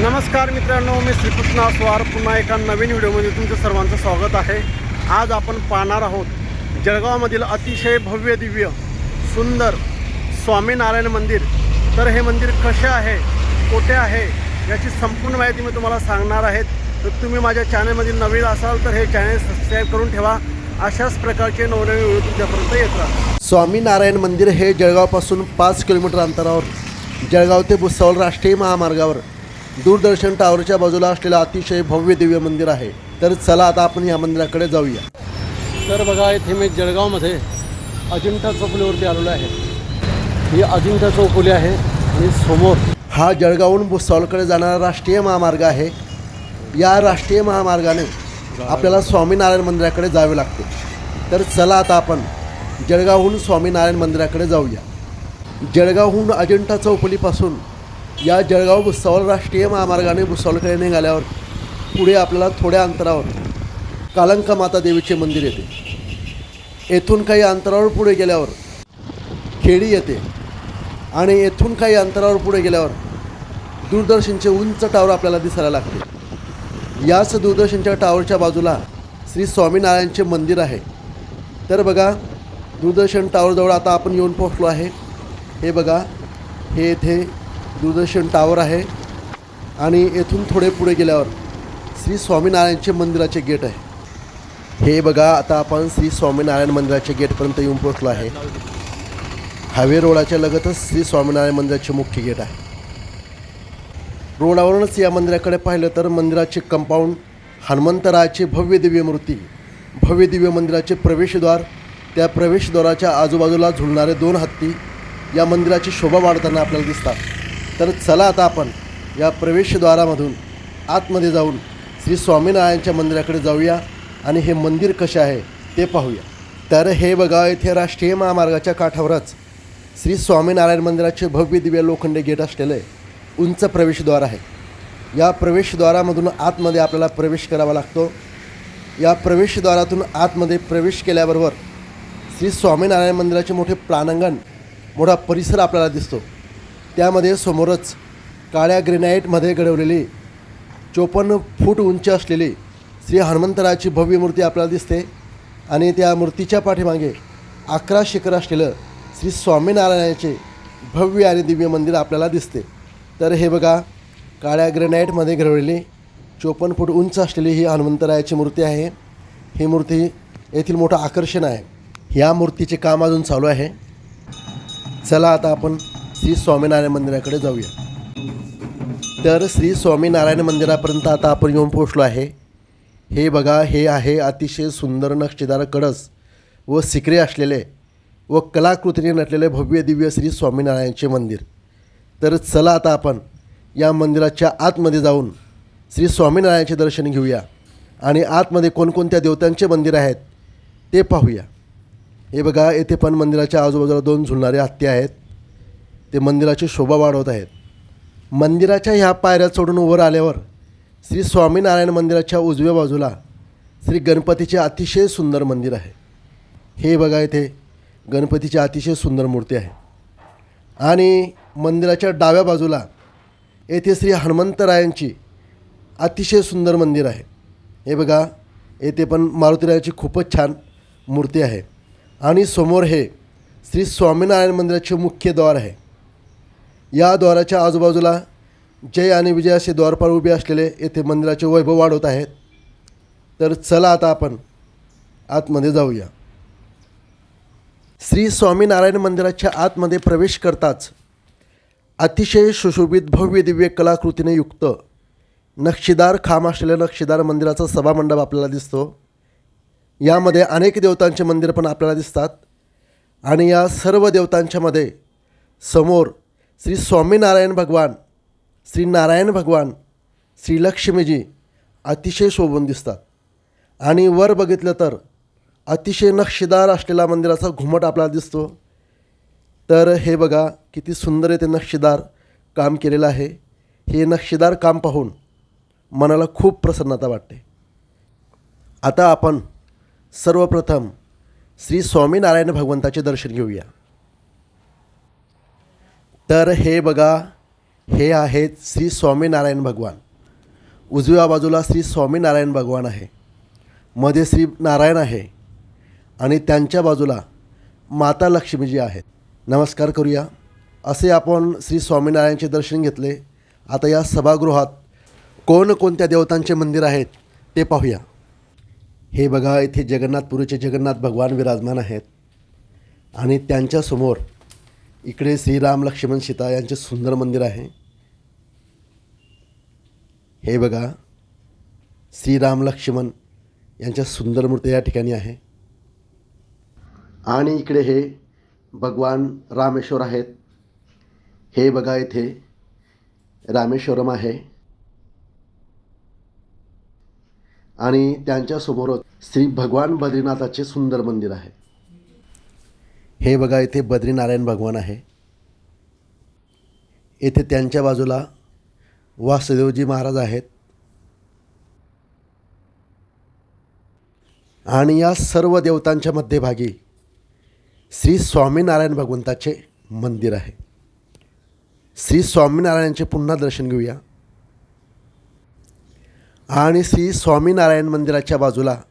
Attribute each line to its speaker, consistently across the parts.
Speaker 1: नमस्कार मित्रांनो मी श्रीकृष्ण स्वार पुन्हा एका नवीन व्हिडिओमध्ये तुमचं सर्वांचं स्वागत आहे. आज आपण पाहणार आहोत जळगावमधील अतिशय भव्य दिव्य सुंदर स्वामीनारायण मंदिर. तर हे मंदिर कसे आहे? कोठे आहे? याची संपूर्ण माहिती मी तुम्हाला सांगणार आहेत तर तुम्ही माझ्या चॅनलमध्ये नवीन असाल तर हे चॅनल सबस्क्राईब करून ठेवा. अशाच प्रकारचे नवनवीन व्हिडिओ तुमच्यापर्यंत येत स्वामीनारायण मंदिर हे जळगावपासून पाच किलोमीटर अंतरावर जळगाव ते भुसावळ राष्ट्रीय महामार्गावर दूरदर्शन टावरच्या बाजूला असलेलं अतिशय भव्य दिव्य मंदिर आहे. तर चला आता आपण या मंदिराकडे जाऊया. तर बघा इथे मी जळगावमध्ये अजिंठा चौफुलीवरती आलेलो आहे. ही अजिंठा चौफुली आहे आणि समोर हा जळगावहून भुसावळकडे जाणारा राष्ट्रीय महामार्ग आहे. या राष्ट्रीय महामार्गाने आपल्याला स्वामीनारायण मंदिराकडे जावे लागते. तर चला आता आपण जळगावहून स्वामीनारायण मंदिराकडे जाऊया. जळगावहून अजिंठा चौफुलीपासून या जळगाव भुसावळ राष्ट्रीय महामार्गाने भुसावळकडे निघाल्यावर पुढे आपल्याला थोड्या अंतरावर कालंका माता देवीचे मंदिर येते. येथून काही अंतरावर पुढे गेल्यावर खेडी येते आणि येथून काही अंतरावर पुढे गेल्यावर दूरदर्शनचे उंच टावर आपल्याला दिसायला लागते. याच दूरदर्शनच्या टावरच्या बाजूला श्री स्वामीनारायणचे मंदिर आहे. तर बघा दूरदर्शन टावरजवळ आता आपण येऊन पोहोचलो आहे. हे बघा हे येथे दूरदर्शन टावर आहे आणि येथून थोडे पुढे गेल्यावर श्री स्वामीनारायणचे मंदिराचे गेट आहे. हे बघा आता आपण श्री स्वामीनारायण मंदिराच्या गेटपर्यंत येऊन पोहोचलो आहे. हायवे रोडाच्या लगतच श्री स्वामीनारायण मंदिराचे मुख्य गेट आहे. रोडावरूनच या मंदिराकडे पाहिलं तर मंदिराचे कंपाऊंड हनुमंतरायाची भव्य दिव्य मूर्ती भव्य दिव्य मंदिराचे प्रवेशद्वार त्या प्रवेशद्वाराच्या आजूबाजूला झुलणारे दोन हत्ती या मंदिराची शोभा वाढताना आपल्याला दिसतात. तर चला आता आपण या प्रवेशद्वारामधून आतमध्ये जाऊन श्री स्वामीनारायणच्या मंदिराकडे जाऊया आणि हे मंदिर कसे आहे ते पाहूया. तर हे बघा येथे राष्ट्रीय महामार्गाच्या काठावरच श्री स्वामीनारायण मंदिराचे भव्य दिव्य लोखंडी गेट असलेले उंच प्रवेशद्वार आहे. या प्रवेशद्वारामधून आतमध्ये आपल्याला प्रवेश करावा लागतो. या प्रवेशद्वारातून आतमध्ये प्रवेश केल्याबरोबर श्री स्वामीनारायण मंदिराचे मोठे प्राणांगण मोठा परिसर आपल्याला दिसतो. त्यामध्ये समोरच काळ्या ग्रेनाईटमध्ये घडवलेली चोपन्न फूट उंच असलेली श्री हनुमंतरायाची भव्य मूर्ती आपल्याला दिसते. आणि त्या मूर्तीच्या पाठीमागे अकरा शिखर असलेलं श्री स्वामीनारायणाचे भव्य आणि दिव्य मंदिर आपल्याला दिसते. तर हे बघा काळ्या ग्रेनाईटमध्ये घडवलेली चोपन्न फूट उंच असलेली ही हनुमंतरायाची मूर्ती आहे. ही मूर्ती येथील मोठं आकर्षण आहे. ह्या मूर्तीचे काम अजून चालू आहे. चला आता आपण श्री स्वामीनारायण मंदिराकडे जाऊया. तर श्री स्वामीनारायण मंदिरापर्यंत आता आपण येऊन पोचलो आहे. हे बघा हे आहे अतिशय सुंदर नक्षीदार कळस व सिकरे असलेले व कलाकृतीने नटलेले भव्य दिव्य श्री स्वामीनारायणचे मंदिर. तर चला आता आपण या मंदिराच्या आतमध्ये जाऊन श्री स्वामीनारायणचे दर्शन घेऊया आणि आतमध्ये कोणकोणत्या देवतांचे मंदिर आहेत ते पाहूया. हे बघा येथे पण मंदिराच्या आजूबाजूला दोन झुलणारे हत्ती आहेत. ते मंदिराची शोभा वाढवत आहेत. मंदिराच्या ह्या पायऱ्या चढून वर आल्यावर श्री स्वामीनारायण मंदिराच्या उजव्या बाजूला श्री गणपतीचे अतिशय सुंदर मंदिर आहे. हे बघा इथे गणपतीची अतिशय सुंदर मूर्ती आहे. आणि मंदिराच्या डाव्या बाजूला येथे श्री हनुमंतरायांची अतिशय सुंदर मंदिर आहे. हे बघा येथे पण मारुतीरायाची खूपच छान मूर्ती आहे. आणि समोर हे श्री स्वामीनारायण मंदिराचे मुख्य द्वार आहे. या द्वाराच्या आजूबाजूला जय आणि विजय असे द्वारपाळ उभे असलेले येथे मंदिराचे वैभव वाढवत आहेत. तर चला आता आपण आतमध्ये जाऊया. श्री स्वामीनारायण मंदिराच्या आतमध्ये प्रवेश करताच अतिशय सुशोभित भव्य दिव्य कलाकृतीने युक्त नक्षीदार खांब असलेल्या नक्षीदार मंदिराचा सभामंडप आपल्याला दिसतो. यामध्ये अनेक देवतांचे मंदिर पण आपल्याला दिसतात आणि या सर्व देवतांच्यामध्ये समोर श्री स्वामीनारायण भगवान श्री नारायण भगवान श्री लक्ष्मीजी अतिशय शोभून दिसतात. आणि वर बघितलं तर अतिशय नक्षीदार असलेला मंदिराचा घुमट आपल्याला दिसतो. तर हे बघा किती सुंदर ते नक्षीदार काम केलेलं आहे. हे नक्षीदार काम पाहून मनाला खूप प्रसन्नता वाटते. आता आपण सर्वप्रथम श्री स्वामीनारायण भगवंताचे दर्शन घेऊया. तर हे बघा हे आहेत श्री स्वामीनारायण भगवान. उजव्या बाजूला श्री स्वामीनारायण भगवान आहे. मध्ये श्री नारायण आहे. आणि त्यांच्या बाजूला माता लक्ष्मीजी आहेत. नमस्कार करूया. असे आपण श्री स्वामीनारायणचे दर्शन घेतले. आता या सभागृहात कोणकोणत्या देवतांचे मंदिर आहेत ते पाहूया. हे बघा इथे जगन्नाथपुरीचे जगन्नाथ भगवान विराजमान आहेत. आणि त्यांच्यासमोर इकडे श्रीराम लक्ष्मण सीता यांचे सुंदर मंदिर आहे. हे बघा श्रीराम लक्ष्मण यांच्या सुंदर मूर्ती या ठिकाणी आहे. आणि इकडे हे भगवान रामेश्वर आहेत. हे बघा इथे रामेश्वरम आहे. आणि त्यांच्यासमोर श्री भगवान बद्रीनाथाचे सुंदर मंदिर आहे. हे बघा इथे बद्रीनारायण भगवान आहे. येथे त्यांच्या बाजूला वासुदेवजी महाराज आहेत. आणि या सर्व देवतांच्या मध्यभागी श्री स्वामीनारायण भगवंताचे मंदिर आहे. श्री स्वामीनारायणचे पुन्हा दर्शन घेऊया. आणि श्री स्वामीनारायण मंदिराच्या बाजूला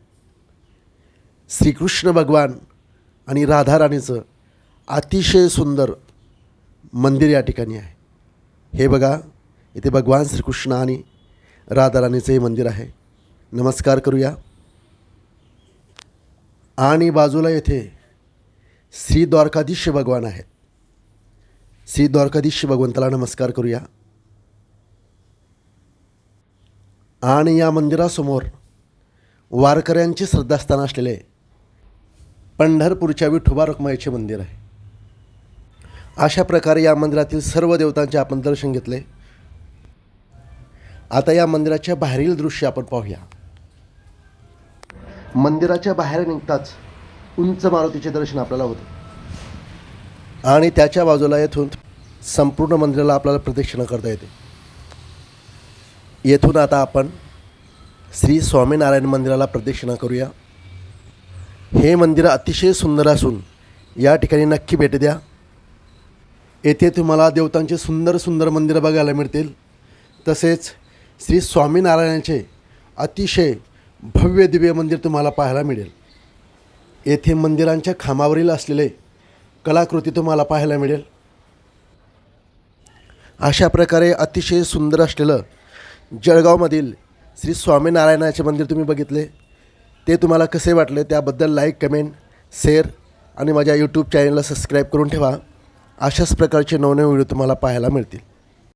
Speaker 1: श्रीकृष्ण भगवान आणि राधाराणीचं अतिशय सुंदर मंदिर या ठिकाणी आहे. हे बघा इथे भगवान श्रीकृष्ण आणि राधाराणीचं हे मंदिर आहे. नमस्कार करूया. आणि बाजूला येथे श्री द्वारकाधीश भगवान आहेत. श्री द्वारकाधीश भगवंताला नमस्कार करूया. आणि या मंदिरासमोर वारकऱ्यांचे श्रद्धास्थान असलेले पंढरपूरच्या विठोबा रखमाईचे मंदिर आहे. अशा प्रकारे या मंदिरातील सर्व देवतांचे आपण दर्शन घेतले. आता या मंदिराच्या बाहेरील दृश्य आपण पाहूया. मंदिराच्या बाहेर निघताच उंच मारुतीचे दर्शन आपल्याला होते. आणि त्याच्या बाजूला येथून संपूर्ण मंदिराला आपल्याला प्रदक्षिणा करता येते. येथून आता आपण श्री स्वामीनारायण मंदिराला प्रदक्षिणा करूया. हे मंदिर अतिशय सुंदर असून या ठिकाणी नक्की भेट द्या. येथे तुम्हाला देवतांचे सुंदर सुंदर मंदिरं बघायला मिळतील. तसेच श्री स्वामीनारायणाचे अतिशय भव्य दिव्य मंदिर तुम्हाला पाहायला मिळेल. येथे मंदिरांच्या खांबावरील असलेले कलाकृती तुम्हाला पाहायला मिळेल. अशा प्रकारे अतिशय सुंदर असलेलं जळगावमधील श्री स्वामीनारायणाचे मंदिर तुम्ही बघितले. ते तुम्हाला कसे वाटले त्याबद्दल लाईक कमेंट शेअर आणि माझ्या यूट्यूब चॅनलला सबस्क्राईब करून ठेवा. अशाच प्रकारचे नवनवे व्हिडिओ तुम्हाला पाहायला मिळतील.